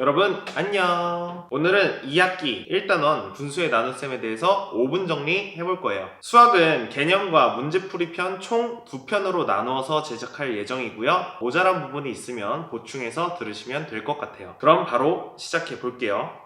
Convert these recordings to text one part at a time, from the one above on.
여러분 안녕. 오늘은 2학기 1단원 분수의 나눗셈에 대해서 5분 정리 해 볼 거예요. 수학은 개념과 문제풀이 편총두 편으로 나누어서 제작할 예정이고요. 모자란 부분이 있으면 보충해서 들으시면 될 것 같아요. 그럼 바로 시작해 볼게요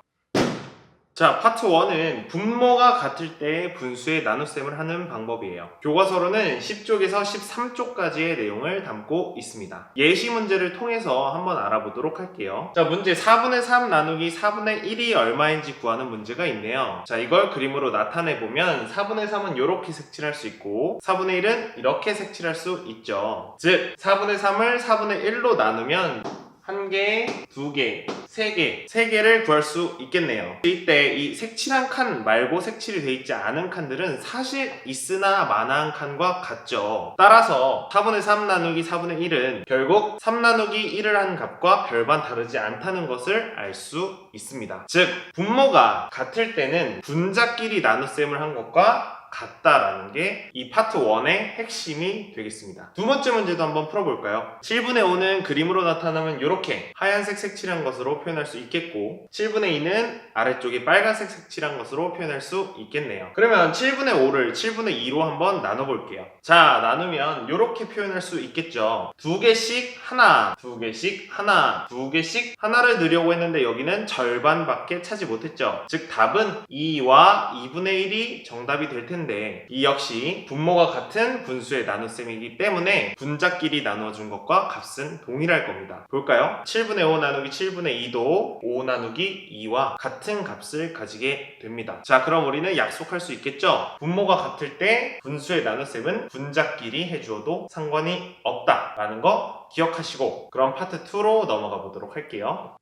자, 파트 1은 분모가 같을 때 분수의 나눗셈을 하는 방법이에요. 교과서로는 10쪽에서 13쪽까지의 내용을 담고 있습니다. 예시 문제를 통해서 한번 알아보도록 할게요. 자, 문제 4분의 3 나누기 4분의 1이 얼마인지 구하는 문제가 있네요. 자, 이걸 그림으로 나타내 보면 4분의 3은 이렇게 색칠할 수 있고 4분의 1은 이렇게 색칠할 수 있죠. 즉, 4분의 3을 4분의 1로 나누면 한 개, 두 개, 세 개, 세 개를 구할 수 있겠네요. 이때 이 색칠한 칸 말고 색칠이 돼 있지 않은 칸들은 사실 있으나 마나한 칸과 같죠. 따라서 4분의 3 나누기 4분의 1은 결국 3 나누기 1을 한 값과 별반 다르지 않다는 것을 알 수 있습니다. 즉, 분모가 같을 때는 분자끼리 나눗셈을 한 것과 같다라는 게 이 파트 1의 핵심이 되겠습니다. 두 번째 문제도 한번 풀어볼까요? 7분의 5는 그림으로 나타나면 이렇게 하얀색 색칠한 것으로 표현할 수 있겠고 7분의 2는 아래쪽에 빨간색 색칠한 것으로 표현할 수 있겠네요. 그러면 7분의 5를 7분의 2로 한번 나눠볼게요. 자, 나누면 이렇게 표현할 수 있겠죠. 두 개씩 하나, 두 개씩 하나, 두 개씩 하나를 넣으려고 했는데 여기는 절반밖에 차지 못했죠. 즉 답은 2와 2분의 1이 정답이 될 텐데 이 역시 분모가 같은 분수의 나눗셈이기 때문에 분자끼리 나눠준 것과 값은 동일할 겁니다. 볼까요? 7분의 5 나누기 7분의 2도 5 나누기 2와 같은 값을 가지게 됩니다. 자 그럼 우리는 약속할 수 있겠죠? 분모가 같을 때 분수의 나눗셈은 분자끼리 해주어도 상관이 없다라는 거 기억하시고 그럼 파트 2로 넘어가 보도록 할게요.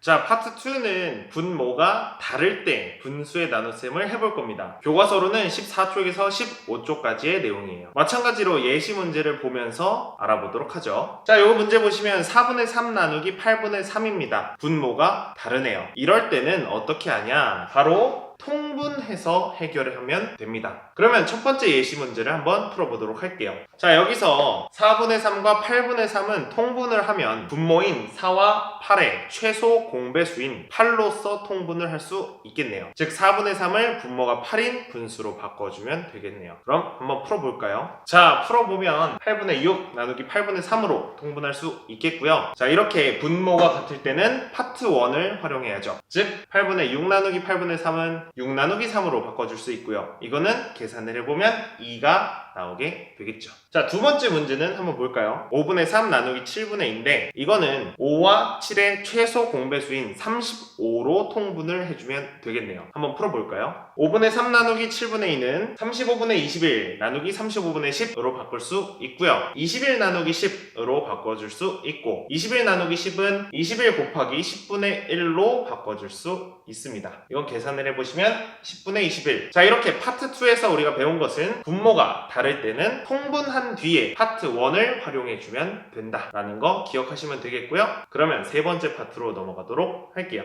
자, 파트 2는 분모가 다를 때 분수의 나눗셈을 해볼 겁니다. 교과서로는 14쪽에서 15쪽까지의 내용이에요. 마찬가지로 예시 문제를 보면서 알아보도록 하죠. 자, 요 문제 보시면 4분의 3 나누기 8분의 3입니다. 분모가 다르네요. 이럴 때는 어떻게 하냐? 바로 통분해서 해결을 하면 됩니다. 그러면 첫 번째 예시 문제를 한번 풀어보도록 할게요. 자, 여기서 4분의 3과 8분의 3은 통분을 하면 분모인 4와 8의 최소 공배수인 8로서 통분을 할 수 있겠네요. 즉, 4분의 3을 분모가 8인 분수로 바꿔주면 되겠네요. 그럼 한번 풀어볼까요? 자, 풀어보면 8분의 6 나누기 8분의 3으로 통분할 수 있겠고요. 자, 이렇게 분모가 같을 때는 파트 1을 활용해야죠. 즉, 8분의 6 나누기 8분의 3은 6 나누기 3으로 바꿔줄 수 있고요. 이거는 계산을 해보면 2가 나오게 되겠죠. 자, 두 번째 문제는 한번 볼까요? 5분의 3 나누기 7분의 2인데 이거는 5와 7의 최소 공배수인 35로 통분을 해주면 되겠네요. 한번 풀어볼까요? 5분의 3 나누기 7분의 2는 35분의 21 나누기 35분의 10으로 바꿀 수 있고요. 21 나누기 10으로 바꿔줄 수 있고 21 나누기 10은 21 곱하기 10분의 1로 바꿔줄 수 있습니다. 이건 계산을 해보시면 10분의 21. 자, 이렇게 파트 2에서 우리가 배운 것은 분모가 다를 때는 통분한 뒤에 파트 1을 활용해주면 된다라는 거 기억하시면 되겠고요. 그러면 세 번째 파트로 넘어가도록 할게요.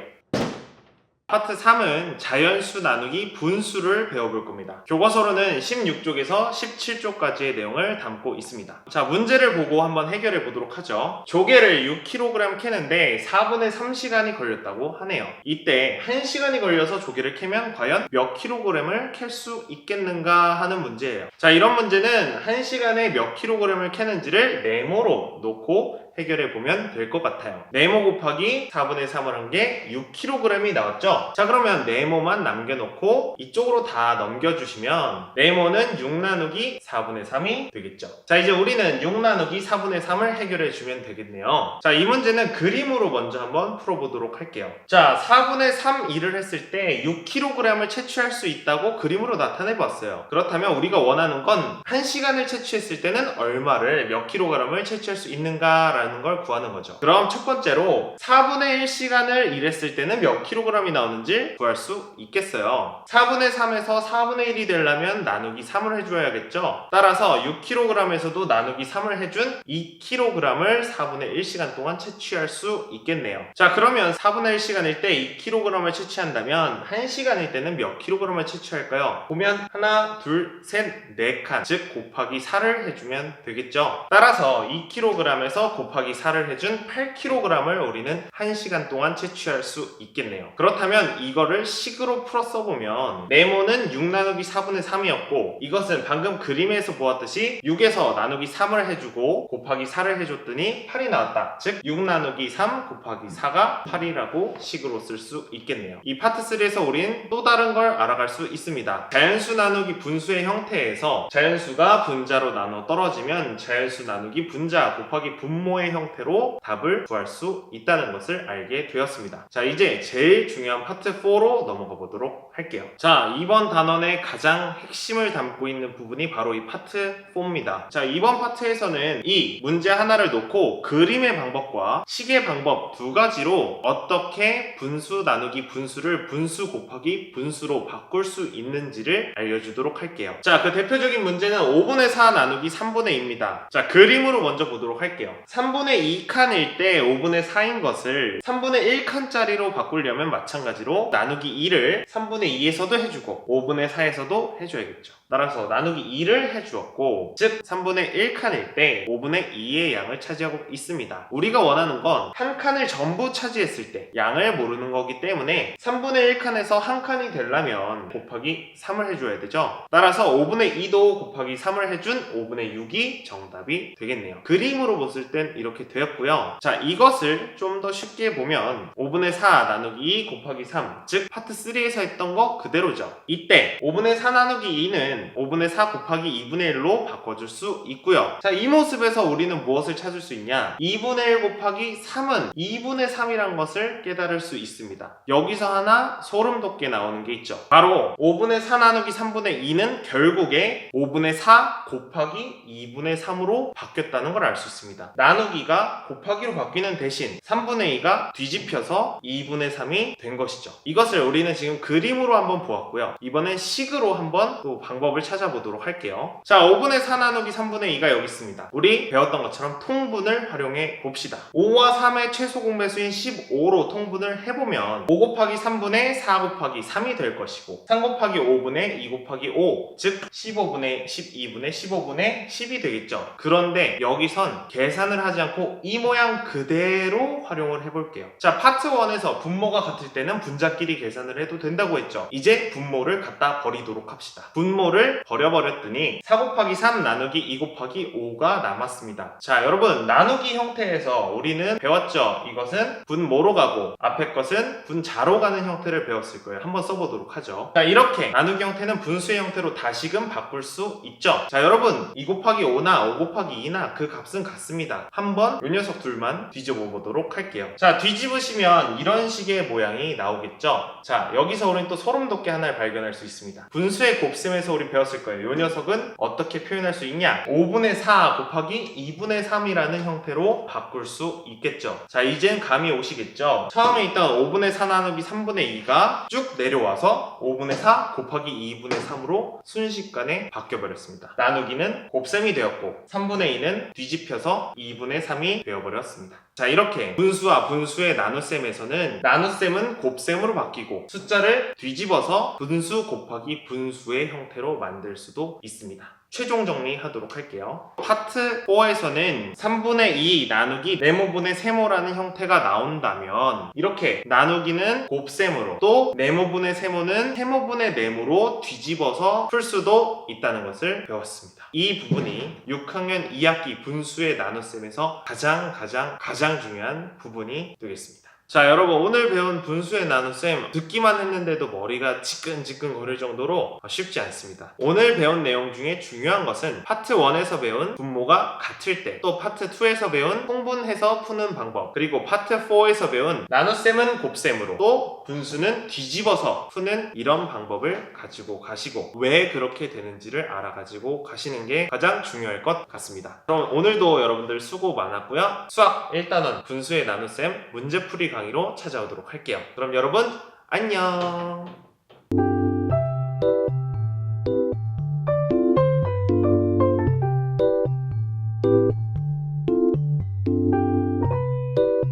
파트 3은 자연수 나누기 분수를 배워볼 겁니다. 교과서로는 16쪽에서 17쪽까지의 내용을 담고 있습니다. 자, 문제를 보고 한번 해결해 보도록 하죠. 조개를 6kg 캐는데 4분의 3시간이 걸렸다고 하네요. 이때 1시간이 걸려서 조개를 캐면 과연 몇 킬로그램을 캘 수 있겠는가 하는 문제예요. 자, 이런 문제는 1시간에 몇 킬로그램을 캐는지를 네모로 놓고 해결해 보면 될 것 같아요. 네모 곱하기 4분의 3을 한 게 6kg이 나왔죠? 자, 그러면 네모만 남겨놓고 이쪽으로 다 넘겨주시면 네모는 6 나누기 4분의 3이 되겠죠. 자, 이제 우리는 6 나누기 4분의 3을 해결해 주면 되겠네요. 자, 이 문제는 그림으로 먼저 한번 풀어보도록 할게요. 자, 4분의 3 일을 했을 때 6kg을 채취할 수 있다고 그림으로 나타내 봤어요. 그렇다면 우리가 원하는 건 1시간을 채취했을 때는 얼마를 몇 킬로그램을 채취할 수 있는가라는 걸 구하는 거죠. 그럼 첫 번째로 4분의 1시간을 일했을 때는 몇 킬로그램이 나오는지 구할 수 있겠어요. 4분의 3에서 4분의 1이 되려면 나누기 3을 해줘야겠죠. 따라서 6kg에서도 나누기 3을 해준 2kg을 4분의 1시간 동안 채취할 수 있겠네요. 자 그러면 4분의 1시간일 때 2kg을 채취한다면 1시간일 때는 몇 킬로그램을 채취할까요? 보면 하나, 둘, 셋, 네 칸, 즉 곱하기 4를 해주면 되겠죠. 따라서 2kg에서 곱하기 곱하기 4를 해준 8kg을 우리는 1시간 동안 채취할 수 있겠네요. 그렇다면 이거를 식으로 풀어 써보면 네모는 6 나누기 4분의 3이었고 이것은 방금 그림에서 보았듯이 6에서 나누기 3을 해주고 곱하기 4를 해줬더니 8이 나왔다. 즉 6 나누기 3 곱하기 4가 8이라고 식으로 쓸 수 있겠네요. 이 파트 3에서 우린 또 다른 걸 알아갈 수 있습니다. 자연수 나누기 분수의 형태에서 자연수가 분자로 나눠 떨어지면 자연수 나누기 분자 곱하기 분모의 형태로 답을 구할 수 있다는 것을 알게 되었습니다. 자, 이제 제일 중요한 파트 4로 넘어가 보도록 할게요. 자, 이번 단원의 가장 핵심을 담고 있는 부분이 바로 이 파트 4입니다. 자, 이번 파트에서는 이 문제 하나를 놓고 그림의 방법과 식의 방법 두 가지로 어떻게 분수 나누기 분수를 분수 곱하기 분수로 바꿀 수 있는지를 알려주도록 할게요. 자, 그 대표적인 문제는 5분의 4 나누기 3분의 2입니다. 자, 그림으로 먼저 보도록 할게요. 3분의 2칸일 때 5분의 4인 것을 3분의 1칸짜리로 바꾸려면 마찬가지 로 나누기 2를 3분의 2에서도 해주고 5분의 4에서도 해줘야겠죠. 따라서 나누기 2를 해주었고 즉 3분의 1칸일 때 5분의 2의 양을 차지하고 있습니다. 우리가 원하는 건 한 칸을 전부 차지했을 때 양을 모르는 거기 때문에 3분의 1칸에서 한 칸이 되려면 곱하기 3을 해줘야 되죠. 따라서 5분의 2도 곱하기 3을 해준 5분의 6이 정답이 되겠네요. 그림으로 봤을 땐 이렇게 되었고요. 자 이것을 좀 더 쉽게 보면 5분의 4 나누기 2 곱하기 3 즉 파트 3에서 했던 거 그대로죠. 이때 5분의 4 나누기 2는 5분의 4 곱하기 2분의 1로 바꿔줄 수 있고요. 자, 이 모습에서 우리는 무엇을 찾을 수 있냐? 2분의 1 곱하기 3은 2분의 3이란 것을 깨달을 수 있습니다. 여기서 하나 소름 돋게 나오는 게 있죠. 바로 5분의 4 나누기 3분의 2는 결국에 5분의 4 곱하기 2분의 3으로 바뀌었다는 걸 알 수 있습니다. 나누기가 곱하기로 바뀌는 대신 3분의 2가 뒤집혀서 2분의 3이 된 것이죠. 이것을 우리는 지금 그림으로 한번 보았고요. 이번엔 식으로 한번 또 방법 을 찾아보도록 할게요. 자, 5분의 4 나누기 3분의 2가 여기 있습니다. 우리 배웠던 것처럼 통분을 활용해 봅시다. 5와 3의 최소 공배수인 15로 통분을 해보면 5 곱하기 3분의 4 곱하기 3이 될 것이고 3 곱하기 5분의 2 곱하기 5, 즉 15분의 12분의 15분의 10이 되겠죠. 그런데 여기선 계산을 하지 않고 이 모양 그대로 활용을 해볼게요. 자, 파트 1에서 분모가 같을 때는 분자끼리 계산을 해도 된다고 했죠. 이제 분모를 갖다 버리도록 합시다. 분모를 버려버렸더니 4 곱하기 3 나누기 2 곱하기 5가 남았습니다. 자, 여러분 나누기 형태에서 우리는 배웠죠. 이것은 분모로 가고 앞에 것은 분자로 가는 형태를 배웠을 거예요. 한번 써보도록 하죠. 자, 이렇게 나누기 형태는 분수의 형태로 다시금 바꿀 수 있죠. 자, 여러분 2 곱하기 5나 5 곱하기 2나 그 값은 같습니다. 한번 이 녀석 둘만 뒤집어 보도록 할게요. 자, 뒤집으시면 이런 식의 모양이 나오겠죠. 자, 여기서 우리는 또 소름 돋게 하나를 발견할 수 있습니다. 분수의 곱셈에서 우리 배웠을 거예요. 이 녀석은 어떻게 표현할 수 있냐? 5분의 4 곱하기 2분의 3이라는 형태로 바꿀 수 있겠죠. 자, 이젠 감이 오시겠죠? 처음에 있던 5분의 4 나누기 3분의 2가 쭉 내려와서 5분의 4 곱하기 2분의 3으로 순식간에 바뀌어버렸습니다. 나누기는 곱셈이 되었고 3분의 2는 뒤집혀서 2분의 3이 되어버렸습니다. 자 이렇게 분수와 분수의 나눗셈에서는 나눗셈은 곱셈으로 바뀌고 숫자를 뒤집어서 분수 곱하기 분수의 형태로 만들 수도 있습니다. 최종 정리하도록 할게요. 파트 4에서는 3분의 2 나누기 네모분의 세모라는 형태가 나온다면 이렇게 나누기는 곱셈으로 또 네모분의 세모는 세모분의 네모로 뒤집어서 풀 수도 있다는 것을 배웠습니다. 이 부분이 6학년 2학기 분수의 나눗셈에서 가장 가장 가장 중요한 부분이 되겠습니다. 자 여러분 오늘 배운 분수의 나눗셈 듣기만 했는데도 머리가 지끈지끈 거릴 정도로 쉽지 않습니다. 오늘 배운 내용 중에 중요한 것은 파트 1에서 배운 분모가 같을 때 또 파트 2에서 배운 통분해서 푸는 방법 그리고 파트 4에서 배운 나눗셈은 곱셈으로 또 분수는 뒤집어서 푸는 이런 방법을 가지고 가시고 왜 그렇게 되는지를 알아가지고 가시는 게 가장 중요할 것 같습니다. 그럼 오늘도 여러분들 수고 많았고요. 수학 1단원 분수의 나눗셈 문제풀이 강의로 찾아오도록 할게요. 그럼 여러분 안녕.